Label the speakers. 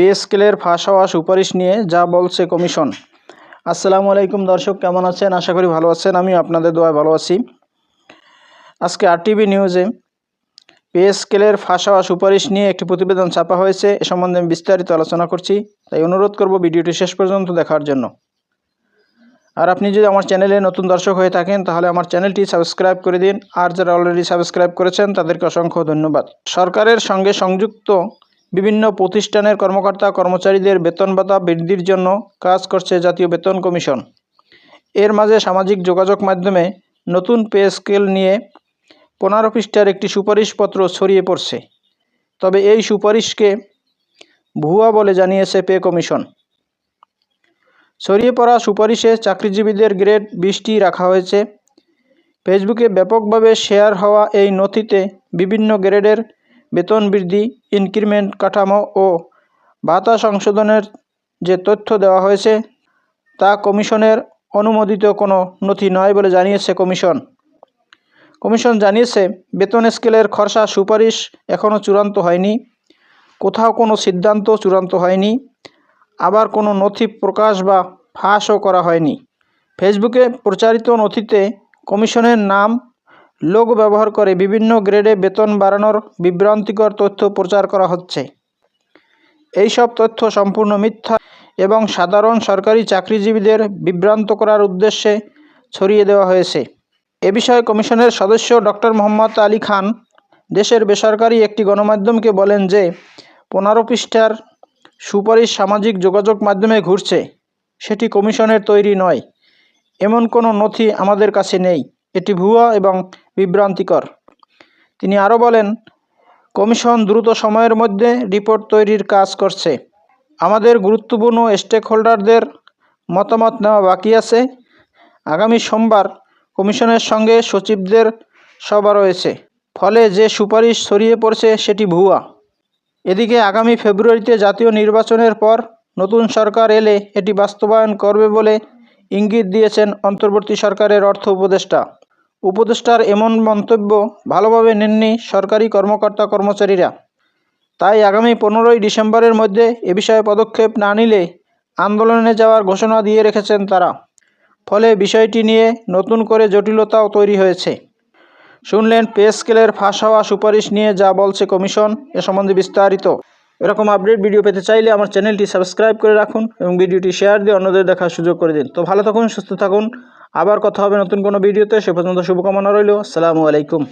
Speaker 1: Pay স্কেলের ফাঁস হওয়া সুপারিশ নিয়ে যা বলছে কমিশন। আসসালামু আলাইকুম দর্শক, কেমন আছেন? আশা করি ভালো আছেন। আমি আপনাদের দোয়ায় ভালো আছি। আজকে আরটিভি নিউজে পে স্কেলের ফাঁস হওয়া সুপারিশ নিয়ে একটি প্রতিবেদন ছাপা হয়েছে। এ সম্বন্ধে আমি বিস্তারিত আলোচনা করছি। তাই অনুরোধ করব ভিডিওটি শেষ পর্যন্ত দেখার জন্য। আর আপনি যদি আমার চ্যানেলে নতুন দর্শক হয়ে থাকেন, তাহলে আমার চ্যানেলটি সাবস্ক্রাইব করে দিন। আর যারা অলরেডি সাবস্ক্রাইব করেছেন, তাদেরকে অসংখ্য ধন্যবাদ। সরকারের সঙ্গে সংযুক্ত বিভিন্ন প্রতিষ্ঠানের কর্মকর্তা কর্মচারীদের বেতন ভাতা বৃদ্ধির জন্য কাজ করছে জাতীয় বেতন কমিশন। এর মাঝে সামাজিক যোগাযোগ মাধ্যমে নতুন পে স্কেল নিয়ে পনেরো পৃষ্ঠার একটি সুপারিশপত্র ছড়িয়ে পড়ছে। তবে এই সুপারিশকে ভুয়া বলে জানিয়েছে পে কমিশন। ছড়িয়ে পড়া সুপারিশে চাকরিজীবীদের গ্রেড বিশটি রাখা হয়েছে। ফেসবুকে ব্যাপকভাবে শেয়ার হওয়া এই নথিতে বিভিন্ন গ্রেডের বেতন বৃদ্ধি, ইনক্রিমেন্ট কাঠামো ও ভাতা সংশোধনের যে তথ্য দেওয়া হয়েছে, তা কমিশনের অনুমোদিত কোনো নথি নয় বলে জানিয়েছে কমিশন। কমিশন জানিয়েছে, বেতন স্কেলের খরচা সুপারিশ এখনও চূড়ান্ত হয়নি, কোথাও কোনো সিদ্ধান্ত চূড়ান্ত হয়নি, আবার কোনো নথি প্রকাশ বা ফাঁসও করা হয়নি। ফেসবুকে প্রচারিত নথিতে কমিশনের নাম লোক ব্যবহার করে বিভিন্ন গ্রেডে বেতন বাড়ানোর বিভ্রান্তিকর তথ্য প্রচার করা হচ্ছে। এই সব তথ্য সম্পূর্ণ মিথ্যা এবং সাধারণ সরকারি চাকরিজীবীদের বিভ্রান্ত করার উদ্দেশ্যে ছড়িয়ে দেওয়া হয়েছে। এ বিষয়ে কমিশনের সদস্য ডক্টর মোহাম্মদ আলী খান দেশের বেসরকারি একটি গণমাধ্যমকে বলেন যে, পনেরো পৃষ্ঠার সুপারিশ সামাজিক যোগাযোগ মাধ্যমে ঘুরছে। সেটি কমিশনের তৈরি নয়। এমন কোনো নথি আমাদের কাছে নেই। এটি ভুয়া এবং বিভ্রান্তিকর। তিনি আরও বলেন, কমিশন দ্রুত সময়ের মধ্যে রিপোর্ট তৈরির কাজ করছে। আমাদের গুরুত্বপূর্ণ স্টেক হোল্ডারদের মতামত নেওয়া বাকি আছে। আগামী সোমবার কমিশনের সঙ্গে সচিবদের সভা রয়েছে। ফলে যে সুপারিশ ছড়িয়ে পড়ছে সেটি ভুয়া। এদিকে আগামী ফেব্রুয়ারিতে জাতীয় নির্বাচনের পর নতুন সরকার এলে এটি বাস্তবায়ন করবে বলে ইঙ্গিত দিয়েছেন অন্তর্বর্তী সরকারের অর্থ উপদেষ্টা। উপদেষ্টার এমন মন্তব্য ভালোভাবে নেননি সরকারি কর্মকর্তা কর্মচারীরা। তাই আগামী পনেরোই ডিসেম্বরের মধ্যে এ বিষয়ে পদক্ষেপ না নিলে আন্দোলনে যাওয়ার ঘোষণা দিয়ে রেখেছেন তারা। ফলে বিষয়টি নিয়ে নতুন করে জটিলতাও তৈরি হয়েছে। শুনলেন পে স্কেলের ফাঁস হওয়া সুপারিশ নিয়ে যা বলছে কমিশন এ সম্বন্ধে বিস্তারিত। এরকম আপডেট ভিডিও পেতে চাইলে আমার চ্যানেলটি সাবস্ক্রাইব করে রাখুন এবং ভিডিওটি শেয়ার দিয়ে অন্যদের দেখার সুযোগ করে দিন। তো ভালো থাকুন, সুস্থ থাকুন। আবার কথা হবে নতুন কোনো ভিডিওতে সে পর্যন্ত শুভকামনা রইল। আসসালামু আলাইকুম।